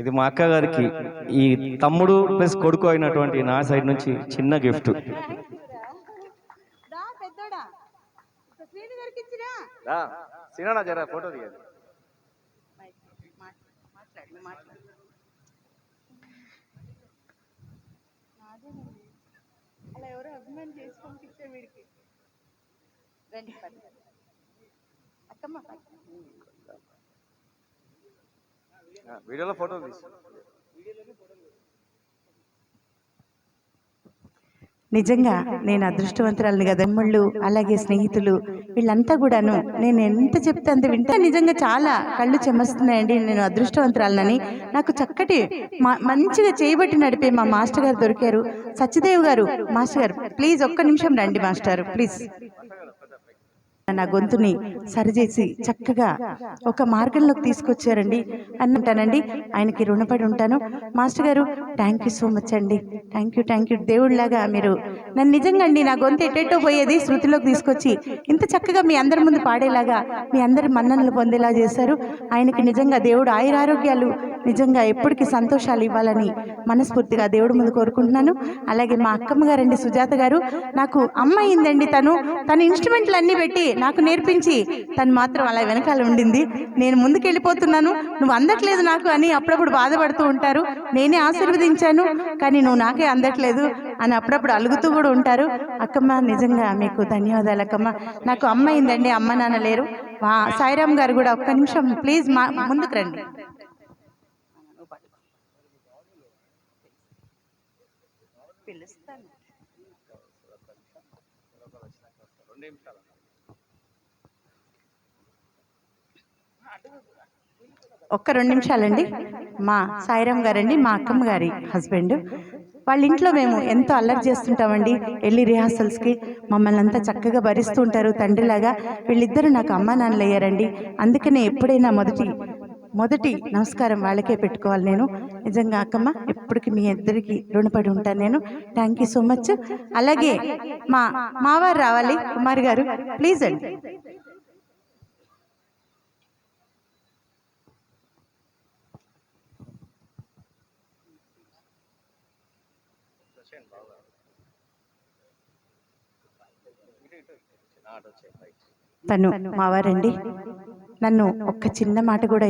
ఇది మా అక్క గారికి ఈ తమ్ముడు ప్లస్ కొడుకు అయినటువంటి నా సైడ్ నుంచి చిన్న గిఫ్ట్. ఫోటో అలా ఎవరో అభిమానం చేసి వీడికి. రండి అక్కమ్మ. వీడియోలో ఫోటో తీసి. నిజంగా నేను అదృష్టవంతురాలని కదా తమ్ముళ్ళు అలాగే స్నేహితులు వీళ్ళంతా కూడాను నేను ఎంత చెప్తే అంత వింటా. నిజంగా చాలా కళ్ళు చెమస్తున్నాయండి నేను అదృష్టవంతురాలనని. నాకు చక్కటి మా- మంచిగా చేయబట్టి నడిపే మా మాస్టర్ గారు దొరికారు. సత్యదేవ్ గారు మాస్టర్ గారు ప్లీజ్ ఒక్క నిమిషం రండి మాస్టర్ ప్లీజ్. నా గొంతుని సరిచేసి చక్కగా ఒక మార్గంలోకి తీసుకొచ్చారండి. అని అంటానండి ఆయనకి రుణపడి ఉంటాను. మాస్టర్ గారు థ్యాంక్ యూ సో మచ్ అండి. థ్యాంక్ యూ థ్యాంక్ యూ దేవుడిలాగా మీరు నన్ను నిజంగా అండి నా గొంతు ఎటెట్టో పోయేది శృతిలోకి తీసుకొచ్చి ఇంత చక్కగా మీ అందరి ముందు పాడేలాగా మీ అందరి మన్ననలు పొందేలా చేశారు. ఆయనకి నిజంగా దేవుడు ఆయురారోగ్యాలు నిజంగా ఎప్పటికీ సంతోషాలు ఇవ్వాలని మనస్ఫూర్తిగా దేవుడి ముందు కోరుకుంటున్నాను. అలాగే మా అక్కమ్మ గారండి సుజాత గారు నాకు అమ్మ అయిందండి తను. తన ఇన్స్ట్రుమెంట్లు అన్నీ పెట్టి నాకు నేర్పించి తను మాత్రం అలా వెనకాల ఉండింది. నేను ముందుకు వెళ్ళిపోతున్నాను నువ్వు అందట్లేదు నాకు అని అప్పుడప్పుడు బాధపడుతూ ఉంటారు. నేనే ఆశీర్వదించాను కానీ నువ్వు నాకే అందట్లేదు అని అప్పుడప్పుడు అలుగుతూ కూడా ఉంటారు. అక్కమ్మ నిజంగా మీకు ధన్యవాదాలు అక్కమ్మ. నాకు అమ్మ అయిందండి అమ్మ నాన్న లేరు. మా సాయిరామ్ గారు కూడా ఒక్క నిమిషం ప్లీజ్ మా ముందుకు రండి. నువ్వు పట్టుకో పిలుస్తాను ఒక్క రెండు నిమిషాలండి. మా సాయిరామ్ గారండి మా అక్కమ్మ గారి హస్బెండ్. వాళ్ళ ఇంట్లో మేము ఎంతో అల్లరి చేస్తుంటామండి. వెళ్ళి రిహార్సల్స్కి మమ్మల్ని అంతా చక్కగా భరిస్తూ ఉంటారు. తండ్రిలాగా వీళ్ళిద్దరూ నాకు అమ్మా నాన్నలు అయ్యారండి. అందుకనే ఎప్పుడైనా మొదటి మొదటి నమస్కారం వాళ్ళకే పెట్టుకోవాలి నేను. నిజంగా అక్కమ్మ ఎప్పటికీ మీ ఇద్దరికి రుణపడి ఉంటాను నేను. థ్యాంక్ యూ సో మచ్ అలాగే మా మావారు రావాలి కుమార్ గారు. ప్లీజ్ అండి. తను మావారండి నన్ను ఒక్క చిన్న మాట కూడా